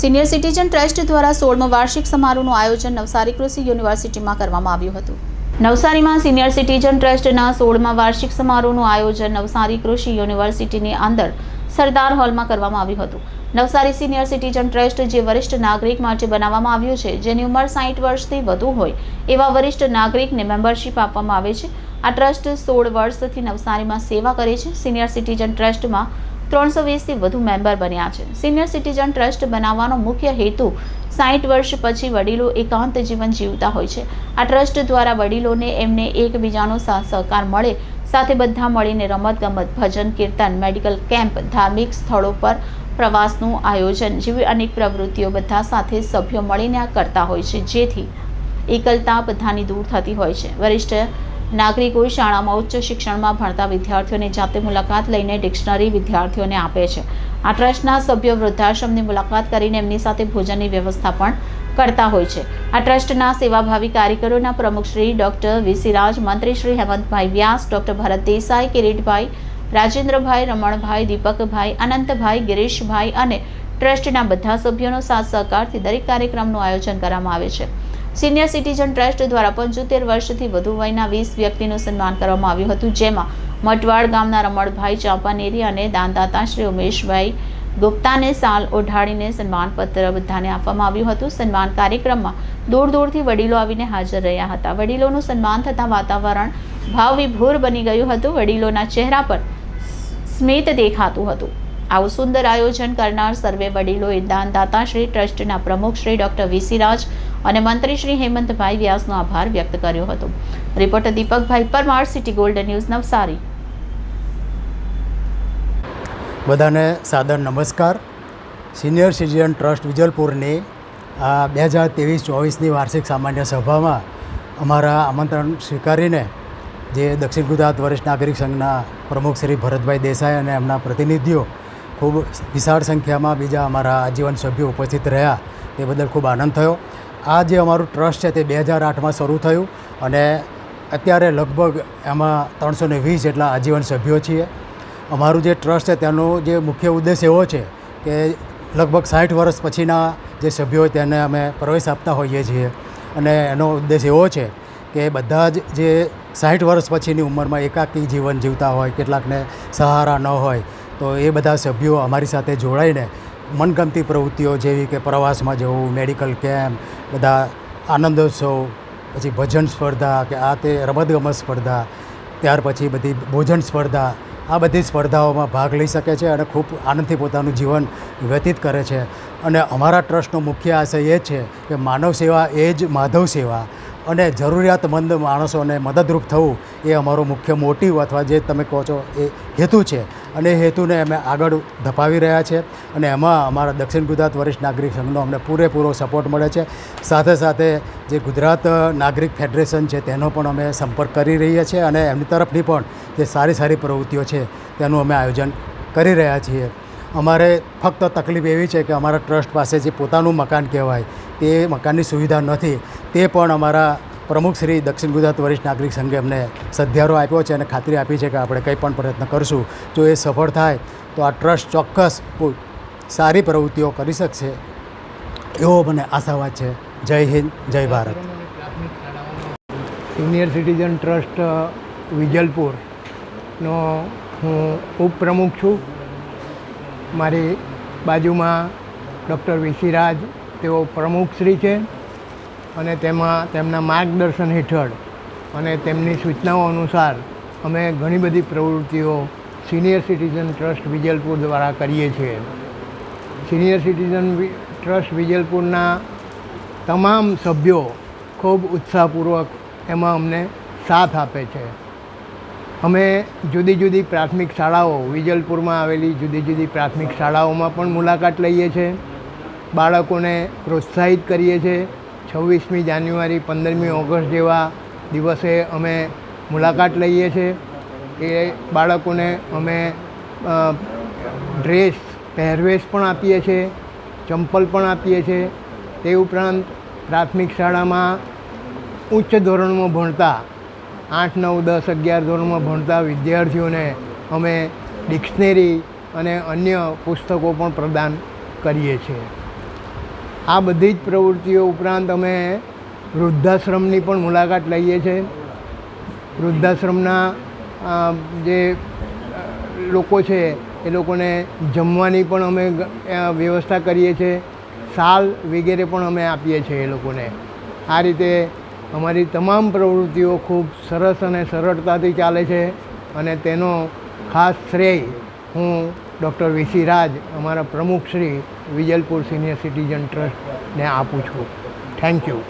Senior citizen trust દ્વારા સોળમો વાર્ષિક સમારોહનું આયોજન નવસારી કૃષિ યુનિવર્સિટીમાં કરવામાં આવ્યું હતું. નવસારીમાં સિનિયર સિટીઝન ટ્રસ્ટના સોળમા વાર્ષિક સમારોહનું આયોજન નવસારી કૃષિ યુનિવર્સિટીની અંદર સરદાર હોલમાં કરવામાં આવ્યું હતું. નવસારી સિનિયર સિટીઝન ટ્રસ્ટ જે વરિષ્ઠ નાગરિક માટે બનાવવામાં આવ્યું છે, જેની ઉંમર સાઠ વર્ષથી વધુ હોય, એવા વરિષ્ઠ નાગરિકને મેમ્બરશિપ આપવામાં આવે છે. આ ટ્રસ્ટ સોળ વર્ષથી નવસારીમાં સેવા કરે છે. સિનિયર સિટીઝન ટ્રસ્ટમાં ત્રણસો વીસથી વધુ મેમ્બર બન્યા છે. સિનિયર સિટીઝન ટ્રસ્ટ બનાવવાનો મુખ્ય હેતુ સાઠ વર્ષ પછી વડીલો એકાંત જીવન જીવતા હોય છે. આ ટ્રસ્ટ દ્વારા વડીલોને એમને એકબીજાનો સહકાર મળે, સાથે બધા મળીને રમતગમત, ભજન, કીર્તન, મેડિકલ કેમ્પ, ધાર્મિક સ્થળો પર પ્રવાસનું આયોજન જેવી અનેક પ્રવૃત્તિઓ બધા સાથે સભ્યો મળીને આ કરતા હોય છે. જેથી એકલતા બધાની દૂર થતી હોય છે. વરિષ્ઠ નાગરિકો શાળામાં ઉચ્ચ શિક્ષણમાં ભણતા વિદ્યાર્થીઓની જાતે મુલાકાત લઈને ડિક્શનરી વિદ્યાર્થીઓને આપે છે. આ ટ્રસ્ટના સભ્યો વૃદ્ધાશ્રમની મુલાકાત કરીને એમની સાથે ભોજનની વ્યવસ્થા પણ કરતા હોય છે. આ ટ્રસ્ટના સેવાભાવી કાર્યકરોના પ્રમુખ શ્રી ડૉક્ટર વીસીરાજ, મંત્રી શ્રી હેમંતભાઈ વ્યાસ, ડૉક્ટર ભરત દેસાઈ, કિરીટભાઈ રાજેન્દ્રભાઈ, રમણભાઈ, દીપકભાઈ, અનંતભાઈ, ગિરીશભાઈ અને ટ્રસ્ટના બધા સભ્યોનો સાથ સહકારથી દરેક કાર્યક્રમનું આયોજન કરવામાં આવે છે. સિનિયર સિટીઝન ટ્રસ્ટ દ્વારા પંચોતેર વર્ષથી વધુ વયના વીસ વ્યક્તિનું સન્માન કરવામાં આવ્યું હતું, જેમાં મટવાડ ગામના રમણભાઈ ચાંપાનેરી અને દાનદાતા શ્રી ઉમેશભાઈ ગુપ્તાને સાલ ઓઢાડીને સન્માનપત્ર બધાને આપવામાં આવ્યું હતું. સન્માન કાર્યક્રમમાં દૂર દૂરથી વડીલો આવીને હાજર રહ્યા હતા. વડીલોનું સન્માન થતાં વાતાવરણ ભાવવિભોર બની ગયું હતું. વડીલોના ચહેરા પર સ્મિત દેખાતું હતું. આવું સુંદર આયોજન કરનાર સર્વે વડીલોએ દાનદાતા શ્રી ટ્રસ્ટના પ્રમુખ શ્રી ડૉક્ટર વીસીરાજ અને મંત્રી શ્રી હેમંતભાઈ વ્યાસનો આભાર વ્યક્ત કર્યો હતો. Reporter Deepakbhai Parmar, city golden news, Navsari. બધાને સાદર નમસ્કાર. સિનિયર સિટીઝન ટ્રસ્ટ વિજલપુરની આ બે હજાર ત્રેવીસ ચોવીસની વાર્ષિક સામાન્ય સભામાં અમારા આમંત્રણ સ્વીકારીને જે દક્ષિણ ગુજરાત વરિષ્ઠ નાગરિક સંઘના પ્રમુખ શ્રી ભરતભાઈ દેસાઈ અને એમના પ્રતિનિધિઓ ખૂબ વિશાળ સંખ્યામાં બીજા અમારા આજીવન સભ્યો ઉપસ્થિત રહ્યા, તે બદલ ખૂબ આનંદ થયો. આ જે અમારું ટ્રસ્ટ છે તે બે હજાર આઠમાં શરૂ થયું અને અત્યારે લગભગ એમાં ત્રણસો ને વીસ જેટલા આજીવન સભ્યો છીએ. અમારું જે ટ્રસ્ટ છે તેનો જે મુખ્ય ઉદ્દેશ એવો છે કે લગભગ સાઠ વર્ષ પછીના જે સભ્યો હોય તેને અમે પ્રવેશ આપતા હોઈએ છીએ. અને એનો ઉદ્દેશ એવો છે કે બધા જ જે સાઠ વર્ષ પછીની ઉંમરમાં એકાકી જીવન જીવતા હોય, કેટલાકને સહારા ન હોય તો એ બધા સભ્યો અમારી સાથે જોડાઈને મનગમતી પ્રવૃત્તિઓ જેવી કે પ્રવાસમાં જવું મેડિકલ કેમ્પ બધા આનંદોત્સવ પછી ભજન સ્પર્ધા કે આ તે રમતગમત સ્પર્ધા, ત્યાર પછી બધી ભોજન સ્પર્ધા, આ બધી સ્પર્ધાઓમાં ભાગ લઈ શકે છે અને ખૂબ આનંદથી પોતાનું જીવન વ્યતીત કરે છે. અને અમારા ટ્રસ્ટનો મુખ્ય આશય એ છે કે માનવ સેવા એ જ માધવ સેવા અને જરૂરિયાતમંદ માણસોને મદદરૂપ થવું એ અમારો મુખ્ય મોટિવ અથવા જે તમે કહો છો એ હેતુ છે. અને હેતુને અમે આગળ ધપાવી રહ્યા છે અને એમાં અમારા દક્ષિણ ગુજરાત વરિષ્ઠ નાગરિક સંઘનો અમને પૂરેપૂરો સપોર્ટ મળે છે. સાથે સાથે જે ગુજરાત નાગરિક ફેડરેશન છે તેનો પણ અમે સંપર્ક કરી રહ્યા છીએ અને એમની તરફની પણ જે સારી સારી પ્રવૃત્તિઓ છે તેનું અમે આયોજન કરી રહ્યા છીએ. અમારે ફક્ત તકલીફ એવી છે કે અમારા ટ્રસ્ટ પાસે જે પોતાનું મકાન કહેવાય, તે મકાનની સુવિધા નથી, તે પણ અમારા પ્રમુખ શ્રી દક્ષિણ ગુજરાત વરિષ્ઠ નાગરિક સંઘે અમને સદ્યારો આપ્યો છે અને ખાતરી આપી છે કે આપણે કંઈ પણ પ્રયત્ન કરશું. જો એ સફળ થાય, તો આ ટ્રસ્ટ ચોક્કસ સારી પ્રવૃત્તિઓ કરી શકશે એવો મને આશાવાદ છે. જય હિન્દ, જય ભારત. સિનિયર સિટીઝન ટ્રસ્ટ વિજલપુરનો હું ઉપપ્રમુખ છું. મારી બાજુમાં ડૉક્ટર વિશીરાજ તેઓ પ્રમુખશ્રી છે. અને તેમાં તેમના માર્ગદર્શન હેઠળ અને તેમની સૂચનાઓ અનુસાર અમે ઘણી બધી પ્રવૃત્તિઓ સિનિયર સિટીઝન ટ્રસ્ટ વિજલપુર દ્વારા કરીએ છીએ. સિનિયર સિટીઝન ટ્રસ્ટ વિજલપુરના તમામ સભ્યો ખૂબ ઉત્સાહપૂર્વક એમાં અમને સાથ આપે છે. અમે જુદી જુદી પ્રાથમિક શાળાઓ, વિજલપુરમાં આવેલી જુદી જુદી પ્રાથમિક શાળાઓમાં પણ મુલાકાત લઈએ છીએ બાળકોને પ્રોત્સાહિત કરીએ છીએ છવ્વીસમી જાન્યુઆરી, પંદરમી ઓગસ્ટ જેવા દિવસે અમે મુલાકાત લઈએ છીએ એ બાળકોને અમે ડ્રેસ, પહેરવેશ પણ આપીએ છીએ ચંપલ પણ આપીએ છીએ તે ઉપરાંત પ્રાથમિક શાળામાં ઉચ્ચ ધોરણમાં ભણતા, આઠ, નવ, દસ, અગિયાર ધોરણમાં ભણતા વિદ્યાર્થીઓને અમે ડિક્શનરી અને અન્ય પુસ્તકો પણ પ્રદાન કરીએ છીએ. આ બધી જ પ્રવૃત્તિઓ ઉપરાંત અમે વૃદ્ધાશ્રમની પણ મુલાકાત લઈએ છીએ વૃદ્ધાશ્રમના જે લોકો છે, એ લોકોને જમવાની પણ અમે વ્યવસ્થા કરીએ છીએ સાલ વગેરે પણ અમે આપીએ છીએ એ લોકોને. આ રીતે અમારી તમામ પ્રવૃત્તિઓ ખૂબ સરસ અને સરળતાથી ચાલે છે અને તેનો ખાસ શ્રેય હું ડૉક્ટર વીસી રાજ અમારા પ્રમુખ શ્રી વિજલપુર સિનિયર સિટીઝન ટ્રસ્ટને આપું છું. Thank you